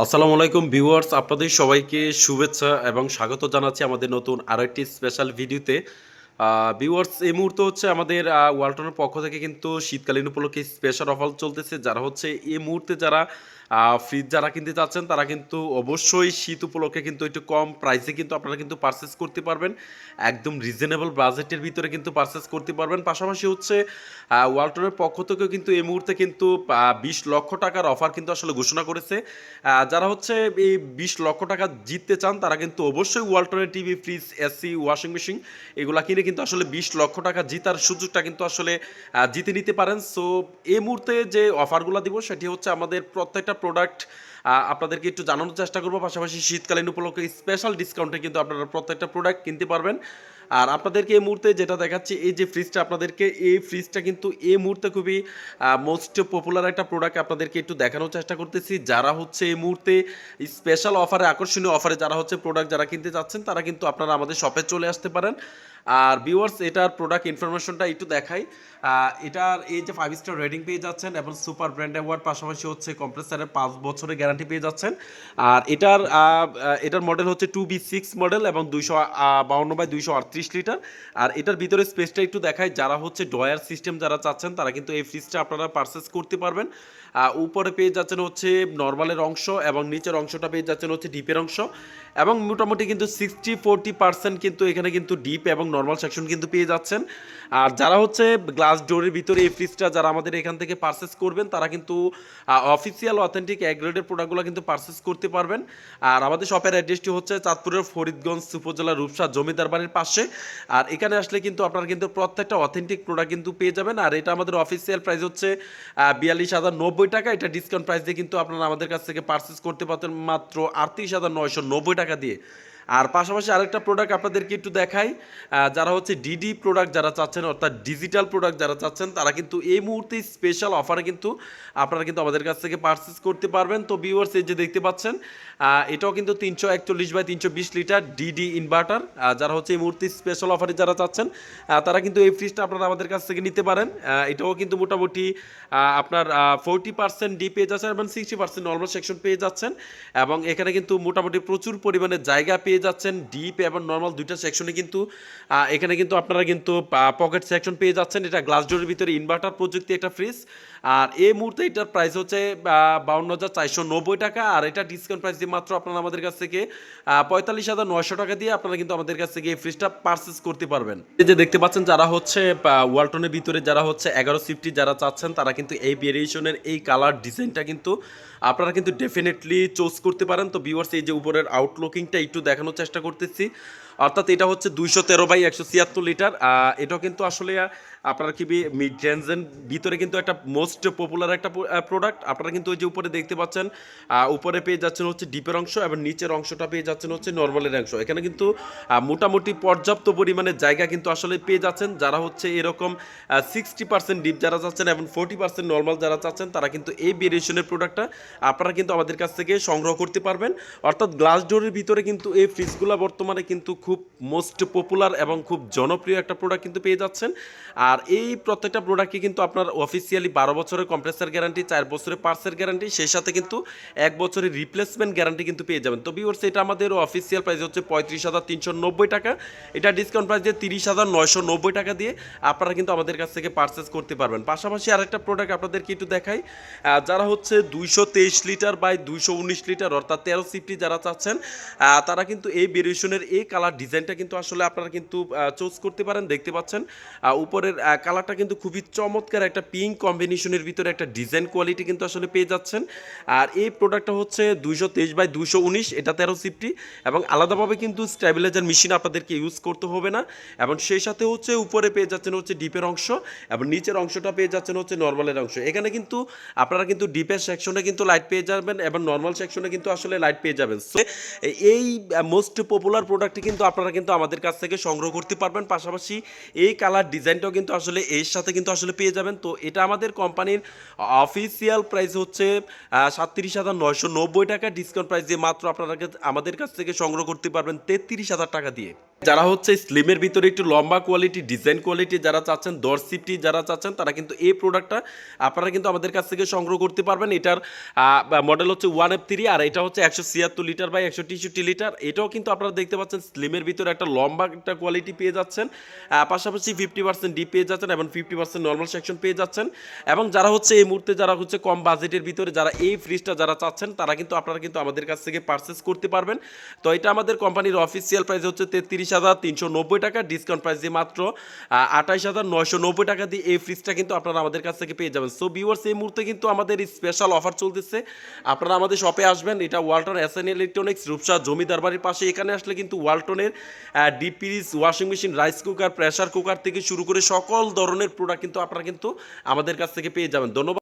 আসসালামু আলাইকুম ভিউয়ার্স আপনাদের সবাইকে শুভেচ্ছা এবং স্বাগত জানাচ্ছি আমাদের নতুন আরেকটি স্পেশাল ভিডিওতে ভিউয়ার্স এই মুহূর্তে হচ্ছে আমাদের ওয়ালটনের পক্ষ থেকে কিন্তু শীতকালীন উপলক্ষে স্পেশাল অফার চলতেছে। যারা হচ্ছে এই মুহূর্তে যারা ফ্রিজ যারা কিনতে চাচ্ছেন, তারা কিন্তু অবশ্যই শীত উপলক্ষে কিন্তু একটু কম প্রাইসে কিন্তু আপনারা কিন্তু পারচেস করতে পারবেন। একদম রিজনেবল বাজেটের ভিতরে কিন্তু পারচেস করতে পারবেন। পাশাপাশি হচ্ছে ওয়ালটনের পক্ষ থেকেও কিন্তু এই মুহূর্তে কিন্তু বিশ লক্ষ টাকার অফার কিন্তু আসলে ঘোষণা করেছে। যারা হচ্ছে এই বিশ লক্ষ টাকা জিততে চান, তারা কিন্তু অবশ্যই ওয়ালটনের TV fridge AC washing machine এগুলা কিনে কিন্তু আসলে বিশ লক্ষ টাকা জিতার সুযোগটা কিন্তু আসলে জিতে নিতে পারেন। সো এই মুহূর্তে যে অফারগুলো দিব, সেটি হচ্ছে আমাদের প্রত্যেকটা প্রোডাক্ট আপনাদেরকে একটু জানানোর চেষ্টা করব। পাশাপাশি শীতকালীন উপলক্ষে স্পেশাল ডিসকাউন্টে কিন্তু আপনারা প্রত্যেকটা প্রোডাক্ট কিনতে পারবেন। আর আপনাদেরকে এই মুহূর্তে যেটা দেখাচ্ছি, এই যে ফ্রিজটা আপনাদেরকে, এই ফ্রিজটা কিন্তু এই মুহূর্তে খুবই মোস্ট পপুলার একটা প্রোডাক্ট আপনাদেরকে একটু দেখানোর চেষ্টা করতেছি। যারা হচ্ছে এই মুহূর্তে স্পেশাল অফারে আকর্ষণীয় অফারে যারা হচ্ছে প্রোডাক্ট যারা কিনতে চাচ্ছেন, তারা কিন্তু আপনারা আমাদের শপে চলে আসতে পারেন। আর ভিউয়ার্স এটার প্রোডাক্ট ইনফরমেশনটা একটু দেখাই। এটার এই যে ফাইভ স্টার রেটিং পেয়ে যাচ্ছেন এবং সুপার ব্র্যান্ড অ্যাওয়ার্ড পাশাপাশি হচ্ছে কম্প্রেসারের পাঁচ বছরের গ্যারান্টি পেয়ে যাচ্ছেন। আর এটার এটার মডেল হচ্ছে টু বি সিক্স মডেল এবং দুইশো বাউন্ন বাই দুইশো আটত্রিশ লিটার। আর এটার ভিতরে স্পেসটা একটু দেখায় যারা হচ্ছে ডয়ার সিস্টেম যারা চাচ্ছেন, তারা কিন্তু এই ফ্রিজটা আপনারা পারচেস করতে পারবেন। উপরে পেয়ে যাচ্ছেন হচ্ছে নর্মালের অংশ এবং নিচের অংশটা পেয়ে যাচ্ছেন হচ্ছে ডিপের অংশ। এবং মোটামুটি কিন্তু সিক্সটি ফোরটি পার্সেন্ট কিন্তু এখানে কিন্তু ডিপ এবং নর্মাল সেকশন কিন্তু পেয়ে যাচ্ছেন। আর যারা হচ্ছে গ্লাস ডোরের ভিতরে এই ফ্রিজটা যারা আমাদের এখান থেকে পারচেস করবেন, তারা কিন্তু অফিসিয়াল অথেন্টিক অ্যাগ্রেডের প্রোডাক্টগুলো কিন্তু পারচেস করতে পারবেন। আর আমাদের শপের অ্যাড্রেসটি হচ্ছে চাঁদপুরের ফরিদগঞ্জ উপজেলার রূপসা জমিদার বাড়ির পাশে। আর এখানে আসলে কিন্তু আপনারা কিন্তু প্রত্যেকটা অথেন্টিক প্রোডাক্ট কিন্তু পেয়ে যাবেন। আর এটা আমাদের অফিসিয়াল প্রাইস হচ্ছে বিয়াল্লিশ হাজার নব্বই টাকা। এটা ডিসকাউন্ট প্রাইস দিয়ে কিন্তু আপনারা আমাদের কাছ থেকে পারচেস করতে পারতেন মাত্র আটত্রিশ হাজার নয়শো নব্বই টাকা দিয়ে। আর পাশাপাশি আরেকটা প্রোডাক্ট আপনাদেরকে একটু দেখাই যারা হচ্ছে ডিডি প্রোডাক্ট যারা চাচ্ছেন, অর্থাৎ ডিজিটাল প্রোডাক্ট যারা চাচ্ছেন, তারা কিন্তু এই মুহূর্তে স্পেশাল অফারে কিন্তু আপনারা কিন্তু আমাদের কাছ থেকে পারচেস করতে পারবেন। তো ভিউয়ার্স এই যে দেখতে পাচ্ছেন এটাও কিন্তু তিনশো একচল্লিশ বাই তিনশো বিশ লিটার ডিডি ইনভার্টার যারা হচ্ছে এই মুহূর্তে স্পেশাল অফারে যারা চাচ্ছেন তারা কিন্তু এই ফ্রিজটা আপনারা আমাদের কাছ থেকে নিতে পারেন। এটাও কিন্তু মোটামুটি আপনার ফোরটি পার্সেন্ট ডি পেয়ে যাচ্ছেন এবং সিক্সটি পার্সেন্ট নর্মাল সেকশন পেয়ে যাচ্ছেন। এবং এখানে কিন্তু মোটামুটি প্রচুর পরিমাণে জায়গা পেয়ে যাচ্ছেন ডিপ এবং নর্মাল দুইটা সেকশনে কিন্তু এখানে কিন্তু আপনারা কিন্তু পকেট সেকশন পেয়ে যাচ্ছেন। এটা গ্লাস ডোরের ভিতরে ইনভার্টার প্রযুক্তি একটা ফ্রিজ আর এই মুহূর্তে এটার প্রাইস হচ্ছে বাউন্ন হাজার চারশো নব্বই টাকা। আর এটা ডিসকাউন্ট প্রাইস দিয়ে মাত্র আপনারা আমাদের কাছ থেকে পঁয়তাল্লিশ হাজার নয়শো টাকা দিয়ে আপনারা কিন্তু আমাদের কাছ থেকে এই ফ্রিজটা পারচেস করতে পারবেন। এই যে দেখতে পাচ্ছেন, যারা হচ্ছে ওয়ালটনের ভিতরে যারা হচ্ছে এগারো সিফটি যারা চাচ্ছেন, তারা কিন্তু এই ভেরিয়েশনের এই কালার ডিজাইনটা কিন্তু, আপনারা কিন্তু ডেফিনেটলি চুজ করতে পারেন। তো ভিউয়ার্স এই যে উপরের আউটলুকিংটা একটু দেখানোর চেষ্টা করতেছি। অর্থাৎ এটা হচ্ছে দুইশো তেরো বাই একশো ছিয়াত্তর লিটার। এটাও কিন্তু আসলে আপনারা কি মিড রেঞ্জের ভিতরে কিন্তু একটা মোস্ট পপুলার একটা প্রোডাক্ট আপনারা কিন্তু ওই যে উপরে দেখতে পাচ্ছেন উপরে পেয়ে যাচ্ছেন হচ্ছে ডিপের অংশ এবং নিচের অংশটা পেয়ে যাচ্ছেন হচ্ছে নর্মালের অংশ। এখানে কিন্তু মোটামুটি পর্যাপ্ত পরিমাণে জায়গা কিন্তু আসলে পেয়ে যাচ্ছেন। যারা হচ্ছে এরকম সিক্সটি পার্সেন্ট ডিপ যারা চাচ্ছেন এবং ফোর্টি পার্সেন্ট নর্মাল যারা চাচ্ছেন, তারা কিন্তু এই ভেরিয়েশনের প্রোডাক্টটা আপনারা কিন্তু আমাদের কাছ থেকে সংগ্রহ করতে পারবেন। অর্থাৎ গ্লাস ডোরের ভিতরে কিন্তু এই ফ্রিজগুলো বর্তমানে কিন্তু খুব মোস্ট পপুলার এবং খুব জনপ্রিয় একটা প্রোডাক্ট কিন্তু পেয়ে যাচ্ছেন। আর এই প্রত্যেকটা প্রোডাক্টকে কিন্তু আপনার অফিসিয়ালি বারো বছরের কম্প্রেসার গ্যারান্টি চার বছরের পার্সের গ্যারান্টি সেই সাথে কিন্তু এক বছরের রিপ্লেসমেন্ট গ্যারান্টি কিন্তু পেয়ে যাবেন। তো ভিউয়ার্স এটা আমাদের অফিসিয়াল প্রাইস হচ্ছে পঁয়ত্রিশ হাজার তিনশো নব্বই টাকা। এটা ডিসকাউন্ট প্রাইস দিয়ে তিরিশ হাজার নয়শো নব্বই টাকা দিয়ে আপনারা কিন্তু আমাদের কাছ থেকে পারচেস করতে পারবেন। পাশাপাশি আরেকটা প্রোডাক্ট আপনাদেরকে একটু দেখাই। যারা হচ্ছে দুইশো তেইশ লিটার বাই দুইশো উনিশ লিটার, অর্থাৎ তেরো সিফটি যারা চাচ্ছেন তারা কিন্তু এই ভেরিয়েশনের এই কালার ডিজাইনটা কিন্তু আসলে আপনারা কিন্তু চুজ করতে পারেন দেখতে পাচ্ছেন। উপরের কালারটা কিন্তু খুবই চমৎকার একটা পিঙ্ক কম্বিনেশনের ভিতরে একটা ডিজাইন কোয়ালিটি কিন্তু আসলে পেয়ে যাচ্ছেন। আর এই প্রোডাক্টটা হচ্ছে দুইশো তেইশ বাই দুইশো উনিশ এটা তেরো সিফটি এবং আলাদাভাবে কিন্তু স্ট্যাবিলাইজার মেশিন আপনাদেরকে ইউজ করতে হবে না। এবং সেই সাথে হচ্ছে উপরে পেয়ে যাচ্ছেন হচ্ছে ডিপের অংশ এবং নিচের অংশটা পেয়ে যাচ্ছেন হচ্ছে নর্মালের অংশ। এখানে কিন্তু আপনারা কিন্তু ডিপের সেকশনে কিন্তু লাইট পেয়ে যাবেন এবং নর্মাল সেকশনে কিন্তু আসলে লাইট পেয়ে যাবেন। So, এই মোস্ট পপুলার প্রোডাক্টটি কিন্তু আপনারা কিন্তু আমাদের কাছ থেকে সংগ্রহ করতে পারবেন। পাশাপাশি এই কালার ডিজাইনটাও কিন্তু আসলে এর সাথে কিন্তু আসলে পেয়ে যাবেন। তো এটা আমাদের কোম্পানির অফিসিয়াল প্রাইস হচ্ছে সাতত্রিশ হাজার নয়শো নব্বই টাকা। ডিসকাউন্ট প্রাইস দিয়ে মাত্র আপনারা আমাদের কাছ থেকে সংগ্রহ করতে পারবেন তেত্রিশ হাজার টাকা দিয়ে। যারা হচ্ছে স্লিমের ভিতরে একটু লম্বা কোয়ালিটি ডিজাইন কোয়ালিটি যারা চাচ্ছেন দর সিফটি যারা চাচ্ছেন, তারা কিন্তু এই প্রোডাক্টটা আপনারা কিন্তু আমাদের কাছ থেকে সংগ্রহ করতে পারবেন। এটার মডেল হচ্ছে ওয়ান এফ থ্রি আর এটা হচ্ছে একশো ছিয়াত্তর লিটার বাই একশো তেষট্টি লিটার এটাও কিন্তু আপনারা দেখতে পাচ্ছেন স্লিমের ভিতরে একটা লম্বা একটা কোয়ালিটি পেয়ে যাচ্ছেন। পাশাপাশি ফিফটি পার্সেন্ট ডিপ পেয়ে যাচ্ছেন এবং ফিফটি পার্সেন্ট নর্মাল সেকশন পেয়ে যাচ্ছেন। এবং যারা হচ্ছে এই মুহূর্তে যারা হচ্ছে কম বাজেটের ভিতরে, যারা এই ফ্রিজটা যারা চাচ্ছেন, তারা কিন্তু আপনারা কিন্তু আমাদের কাছ থেকে পারচেস করতে পারবেন। তো এটা আমাদের কোম্পানির অফিসিয়াল প্রাইস হচ্ছে তেত্রিশ হাজার তিনশো নব্বই টাকা ডিসকাউন্ট প্রাইস দিয়ে মাত্র আঠাইশ হাজার নয়শো নব্বই টাকা দিয়ে এই ফ্রিজটা কিন্তু আপনারা আমাদের কাছ থেকে পেয়ে যাবেন। সো ভিউয়ার্স এই মুহূর্তে কিন্তু আমাদের স্পেশাল অফার চলতেছে। আপনারা আমাদের শপে আসবেন, এটা Walton S N electronics Rupsha জমিদার বাড়ির পাশে। এখানে আসলে কিন্তু ওয়ালটনের deep fridge washing machine rice cooker pressure cooker থেকে শুরু করে সকল ধরনের প্রোডাক্ট কিন্তু আপনারা কিন্তু আমাদের কাছ থেকে পেয়ে যাবেন। ধন্যবাদ।